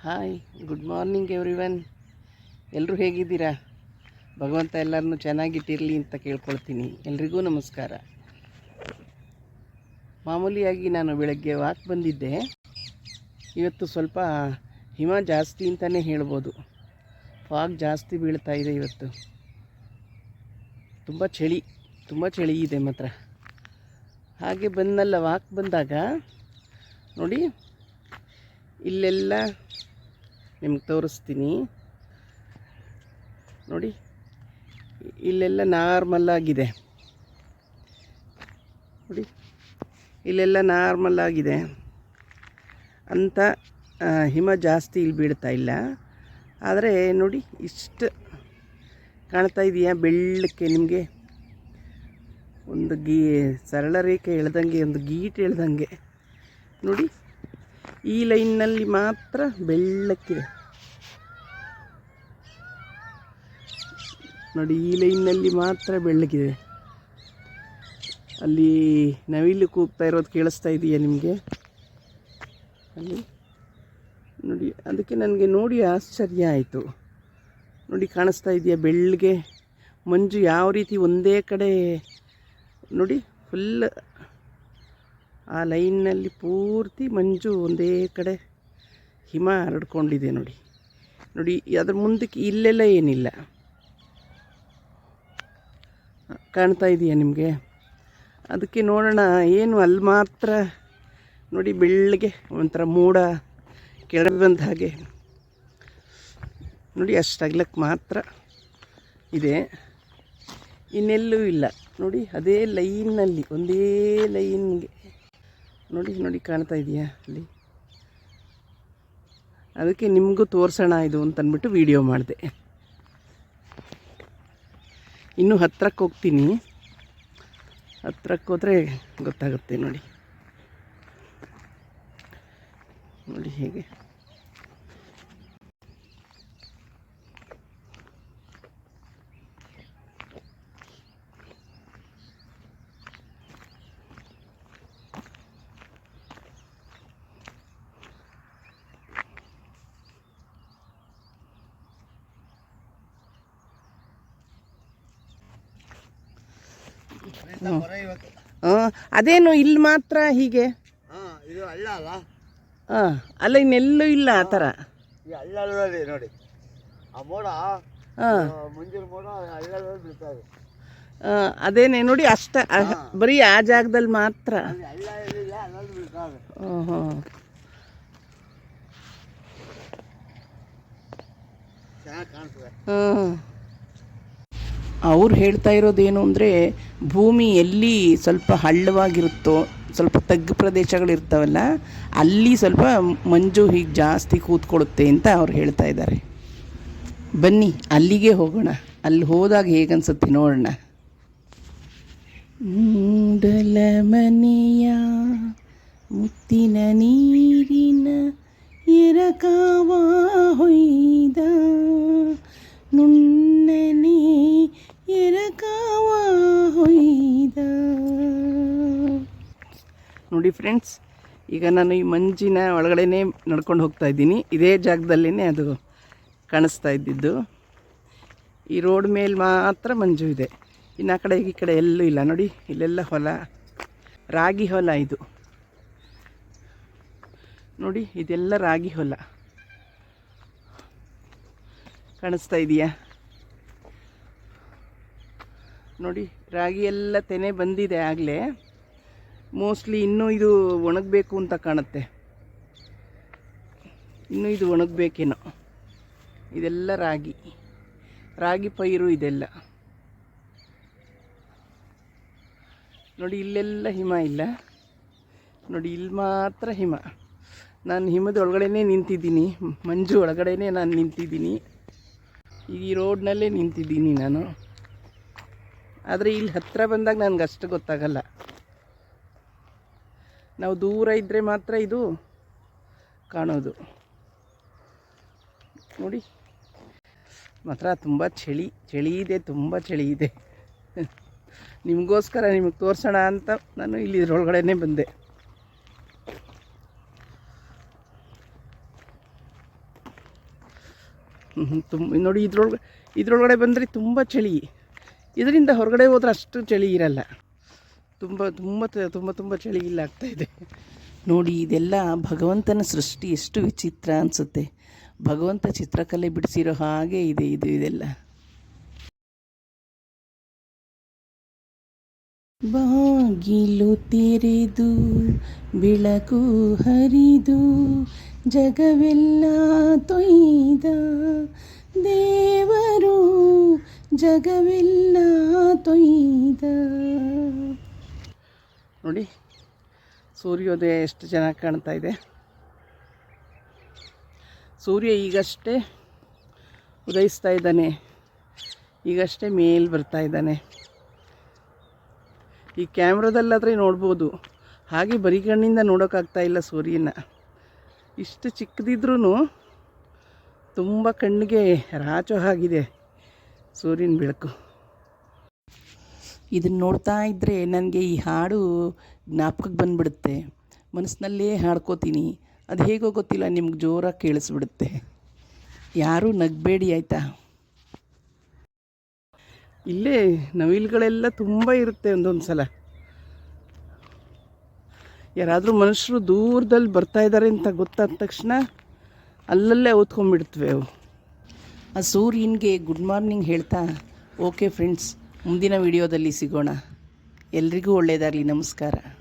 Hi good morning everyone ಎಲ್ಲರೂ ಹೇಗಿದ್ದೀರಾ? ಭಗವಂತ ಎಲ್ಲರನ್ನೂ ಚೆನ್ನಾಗಿಟ್ಟಿರಲಿ ಅಂತ ಕೇಳ್ಕೊಳ್ತೀನಿ. ಎಲ್ರಿಗೂ ನಮಸ್ಕಾರ. ಮಾಮೂಲಿಯಾಗಿ ನಾನು ಬೆಳಗ್ಗೆ ವಾಕ್ ಬಂದಿದ್ದೆ. ಇವತ್ತು ಸ್ವಲ್ಪ ಹಿಮ ಜಾಸ್ತಿ ಅಂತಲೇ ಹೇಳ್ಬೋದು. ಫಾಗ್ ಜಾಸ್ತಿ ಬೀಳ್ತಾ ಇದೆ ಇವತ್ತು. ತುಂಬ ಚಳಿ ತುಂಬ ಚಳಿ ಇದೆ ಮಾತ್ರ. ಹಾಗೆ ಬಂದಲ್ಲ, ವಾಕ್ ಬಂದಾಗ ನೋಡಿ ಇಲ್ಲೆಲ್ಲ ನಿಮ್ಗೆ ತೋರಿಸ್ತೀನಿ. ನೋಡಿ, ಇಲ್ಲೆಲ್ಲ ನಾರ್ಮಲ್ ಆಗಿದೆ. ನೋಡಿ, ಇಲ್ಲೆಲ್ಲ ನಾರ್ಮಲ್ ಆಗಿದೆ. ಅಂತ ಹಿಮ ಜಾಸ್ತಿ ಇಲ್ಲಿ ಬೀಳ್ತಾ ಇಲ್ಲ. ಆದರೆ ನೋಡಿ, ಇಷ್ಟು ಕಾಣ್ತಾ ಇದೆಯಾ ಬೆಳ್ಳಕ್ಕೆ ನಿಮಗೆ? ಒಂದು ಗೀ ಸರಳ ರೇಖೆ ಎಳ್ದಂಗೆ ಒಂದು ಗೀಟ್ ಎಳ್ದಂಗೆ ನೋಡಿ ಈ ಲೈನ್ನಲ್ಲಿ ಮಾತ್ರ ಬೆಳ್ಳಕ್ಕಿದೆ. ನೋಡಿ, ಈ ಲೈನ್ನಲ್ಲಿ ಮಾತ್ರ ಬೆಳ್ಳಕ್ಕಿದೆ. ಅಲ್ಲಿ ನವಿಲು ಕೂಗ್ತಾ ಇರೋದು ಕೇಳಿಸ್ತಾ ಇದೆಯಾ ನಿಮಗೆ? ಅಲ್ಲಿ? ನೋಡಿ, ಅದಕ್ಕೆ ನನಗೆ ನೋಡಿ ಆಶ್ಚರ್ಯ ಆಯಿತು. ನೋಡಿ, ಕಾಣಿಸ್ತಾ ಇದೆಯಾ ಬೆಳ್ಳಗೆ? ಮಂಜು ಯಾವ ರೀತಿ ಒಂದೇ ಕಡೆ, ನೋಡಿ ಫುಲ್ ಆ ಲೈನ್ನಲ್ಲಿ ಪೂರ್ತಿ ಮಂಜು ಒಂದೇ ಕಡೆ ಹಿಮ ಹರಡ್ಕೊಂಡಿದೆ ನೋಡಿ. ನೋಡಿ, ಅದ್ರ ಮುಂದಕ್ಕೆ ಇಲ್ಲೆಲ್ಲ ಏನಿಲ್ಲ. ಕಾಣ್ತಾ ಇದೆಯಾ ನಿಮಗೆ? ಅದಕ್ಕೆ ನೋಡೋಣ, ಏನು ಅಲ್ಲಿ ಮಾತ್ರ ನೋಡಿ ಬೆಳ್ಳಗೆ ಒಂಥರ ಮೋಡ ಕೆಳಗೆ ಬಂದ ಹಾಗೆ. ನೋಡಿ ಅಷ್ಟಾಗ್ಲಕ್ಕೆ ಮಾತ್ರ ಇದೆ. ಇನ್ನೆಲ್ಲೂ ಇಲ್ಲ. ನೋಡಿ, ಅದೇ ಲೈನ್ನಲ್ಲಿ ಒಂದೇ ಲೈನ್ಗೆ ನೋಡಿ ನೋಡಿ ಕಾಣ್ತಾ ಇದೆಯಾ ಅಲ್ಲಿ ಅದಕ್ಕೆ ನಿಮಗೂ ತೋರಿಸೋಣ ಇದು ಅಂತ ಅಂದ್ಬಿಟ್ಟು ವಿಡಿಯೋ ಮಾಡಿದೆ. ಇನ್ನೂ ಹತ್ರಕ್ಕೆ ಹೋಗ್ತೀನಿ. ಹತ್ರಕ್ಕೆ ಹೋದರೆ ಗೊತ್ತಾಗುತ್ತೆ ನೋಡಿ. ನೋಡಿ ಹೇಗೆ. ಹಾಂ ಅದೇನು ಇಲ್ಲಿ ಮಾತ್ರ ಹೀಗೆ? ಹಾ ಇದು ಹಳ್ಳ ಅಲ್ಲ? ಹಾಂ ಅಲ್ಲ ಇನ್ನೆಲ್ಲೂ ಇಲ್ಲ ಆ ಥರ. ಈ ಹಳ್ಳಲ್ಲಿ ನೋಡಿ. ಆ ಮೋಡ ಹಾಂ ಮುಂಜಾನೆ ಮೋಡ ಹಳ್ಳದಲ್ಲಿ ಬೀಳ್ತಾ ಇದೆ ಅದೇನೆ ನೋಡಿ ಅಷ್ಟ ಬರೀ ಆ ಜಾಗದಲ್ಲಿ ಮಾತ್ರ. ಅಲ್ಲಿ ಹಳ್ಳ ಎಲ್ಲಿಲ್ಲ ಅಲ್ಲಲ್ಲಿ ಬೀಳ್ತಾ ಇದೆ ಹ್ಮ್, ಹ್ಮ್. ಚೆನ್ನಾಗಿ ಕಾಣ್ತದೆ ಹ್ಮ್. ಅವ್ರು ಹೇಳ್ತಾ ಇರೋದೇನು ಅಂದರೆ ಭೂಮಿ ಎಲ್ಲಿ ಸ್ವಲ್ಪ ಹಳ್ಳವಾಗಿರುತ್ತೋ, ಸ್ವಲ್ಪ ತಗ್ಗು ಪ್ರದೇಶಗಳಿರ್ತಾವಲ್ಲ, ಅಲ್ಲಿ ಸ್ವಲ್ಪ ಮಂಜು ಹೀಗೆ ಜಾಸ್ತಿ ಕೂತ್ಕೊಳ್ಳುತ್ತೆ ಅಂತ ಅವ್ರು ಹೇಳ್ತಾ ಇದ್ದಾರೆ. ಬನ್ನಿ, ಅಲ್ಲಿಗೆ ಹೋಗೋಣ. ಅಲ್ಲಿ ಹೋದಾಗ ಹೇಗನ್ಸುತ್ತೆ ನೋಡೋಣ. ಮೂಡಲ ಮನೆಯ ಮುತ್ತಿನ ನೀರಿನ ಎರಕಾವ ಹೊಯ್ದ ಹೊಯ್ದ ನೋಡಿ ಫ್ರೆಂಡ್ಸ್, ಈಗ ನಾನು ಈ ಮಂಜಿನ ಒಳಗಡೆನೇ ನಡ್ಕೊಂಡು ಹೋಗ್ತಾ ಇದ್ದೀನಿ. ಇದೇ ಜಾಗದಲ್ಲೇ ಅದು ಕಾಣಿಸ್ತಾ ಇದ್ದಿದ್ದು. ಈ ರೋಡ್ ಮೇಲೆ ಮಾತ್ರ ಮಂಜು ಇದೆ. ಇನ್ನು ಆ ಕಡೆ ಈ ಕಡೆ ಎಲ್ಲೂ ಇಲ್ಲ. ನೋಡಿ, ಇಲ್ಲೆಲ್ಲ ಹೊಲ. ರಾಗಿ ಹೊಲ ಇದು. ನೋಡಿ, ಇದೆಲ್ಲ ರಾಗಿ ಹೊಲ. ಕಾಣಿಸ್ತಾ ಇದೆಯಾ? ನೋಡಿ, ರಾಗಿ ಎಲ್ಲ ತೆನೆ ಬಂದಿದೆ ಆಗಲೇ. ಮೋಸ್ಟ್ಲಿ ಇನ್ನೂ ಇದು ಒಣಗಬೇಕು ಅಂತ ಕಾಣುತ್ತೆ. ಇನ್ನೂ ಇದು ಒಣಗಬೇಕೇನೋ. ಇದೆಲ್ಲ ರಾಗಿ. ರಾಗಿ ಪೈರು ಇದೆಲ್ಲ. ನೋಡಿ, ಇಲ್ಲೆಲ್ಲ ಹಿಮ ಇಲ್ಲ. ನೋಡಿ, ಇಲ್ಲಿ ಮಾತ್ರ ಹಿಮ. ನಾನು ಹಿಮದ ಒಳಗಡೆನೇ ನಿಂತಿದ್ದೀನಿ. ಮಂಜು ಒಳಗಡೆನೇ ನಾನು ನಿಂತಿದ್ದೀನಿ. ಈ ರೋಡ್ನಲ್ಲೇ ನಿಂತಿದ್ದೀನಿ ನಾನು. ಆದರೆ ಇಲ್ಲಿ ಹತ್ತಿರ ಬಂದಾಗ ನನಗೆ ಅಷ್ಟು ಗೊತ್ತಾಗಲ್ಲ. ನಾವು ದೂರ ಇದ್ದರೆ ಮಾತ್ರ ಇದು ಕಾಣೋದು. ನೋಡಿ. ಮಾತ್ರ ತುಂಬ ಚಳಿ ಚಳಿ ಇದೆ, ತುಂಬ ಚಳಿ ಇದೆ. ನಿಮಗೋಸ್ಕರ ನಿಮಗೆ ತೋರಿಸೋಣ ಅಂತ ನಾನು ಇಲ್ಲಿ ಇದ್ರೊಳಗಡೆನೇ ಬಂದೆ. ತುಂಬ ನೋಡಿ ಇದ್ರೊಳಗೆ ಇದ್ರೊಳಗಡೆ ಬಂದರೆ ತುಂಬ ಚಳಿ. ಇದರಿಂದ ಹೊರಗಡೆ ಹೋದ್ರೆ ಅಷ್ಟು ಚಳಿ ಇರಲ್ಲ. ತುಂಬ ತುಂಬ ತುಂಬ ತುಂಬ ಚಳಿ ಇಲ್ಲ ಆಗ್ತಾಯಿದೆ ನೋಡಿ, ಇದೆಲ್ಲ ಭಗವಂತನ ಸೃಷ್ಟಿ ಎಷ್ಟು ವಿಚಿತ್ರ ಅನಿಸುತ್ತೆ. ಭಗವಂತ ಚಿತ್ರಕಲೆ ಬಿಡಿಸಿರೋ ಹಾಗೆ ಇದೆ ಇದು ಇದೆಲ್ಲ. ಬಾಗಿಲು ತೆರೆದು, ಬೆಳಕು ಹರಿದು ಜಗವೆಲ್ಲ ತೊಯ್ದ ದೇವರು, ಜಗವೆಲ್ಲ ತೊಯ್ದ. ನೋಡಿ, ಸೂರ್ಯೋದಯ ಎಷ್ಟು ಚೆನ್ನಾಗಿ ಕಾಣ್ತಾ ಇದೆ. ಸೂರ್ಯ ಈಗಷ್ಟೇ ಉದಯಿಸ್ತಾ ಇದ್ದಾನೆ. ಈಗಷ್ಟೇ ಮೇಲ್ ಬರ್ತಾ ಇದ್ದಾನೆ. ಈ ಕ್ಯಾಮ್ರಾದಲ್ಲಾದರೆ ನೋಡ್ಬೋದು. ಹಾಗೆ ಬರಿಗಣ್ಣಿಂದ ನೋಡೋಕ್ಕಾಗ್ತಾ ಇಲ್ಲ ಸೂರ್ಯನ. ಇಷ್ಟು ಚಿಕ್ಕದಿದ್ರೂ ತುಂಬ ಕಣ್ಣಿಗೆ ರಾಚೋ ಆಗಿದೆ ಸೂರ್ಯನ ಬೆಳಕು. ಇದನ್ನು ನೋಡ್ತಾ ಇದ್ದರೆ ನನಗೆ ಈ ಹಾಡು ಜ್ಞಾಪಕಕ್ಕೆ ಬಂದುಬಿಡುತ್ತೆ. ಮನಸ್ಸಿನಲ್ಲೇ ಹಾಡ್ಕೋತೀನಿ. ಅದು ಹೇಗೋ ಗೊತ್ತಿಲ್ಲ, ನಿಮ್ಗೆ ಜೋರಾಗಿ ಕೇಳಿಸ್ಬಿಡುತ್ತೆ. ಯಾರೂ ನಗಬೇಡಿ ಆಯಿತಾ? ಇಲ್ಲೇ ನವಿಲುಗಳೆಲ್ಲ ತುಂಬ ಇರುತ್ತೆ ಒಂದೊಂದು ಸಲ ಯಾರಾದರೂ ಮನುಷ್ಯರು ದೂರದಲ್ಲಿ ಬರ್ತಾ ಇದ್ದಾರೆ ಅಂತ ಗೊತ್ತಾದ ತಕ್ಷಣ ಅಲ್ಲಲ್ಲೇ ಓದ್ಕೊಂಡ್ಬಿಡ್ತವೆ ಅವು. ಆ ಸೂರ್ಯನಿಗೆ ಗುಡ್ ಮಾರ್ನಿಂಗ್ ಹೇಳ್ತಾ ಓಕೆ ಫ್ರೆಂಡ್ಸ್ ಮುಂದಿನ ವಿಡಿಯೋದಲ್ಲಿ ಸಿಗೋಣ. ಎಲ್ರಿಗೂ ಒಳ್ಳೆಯದಾಗಲಿ ನಮಸ್ಕಾರ.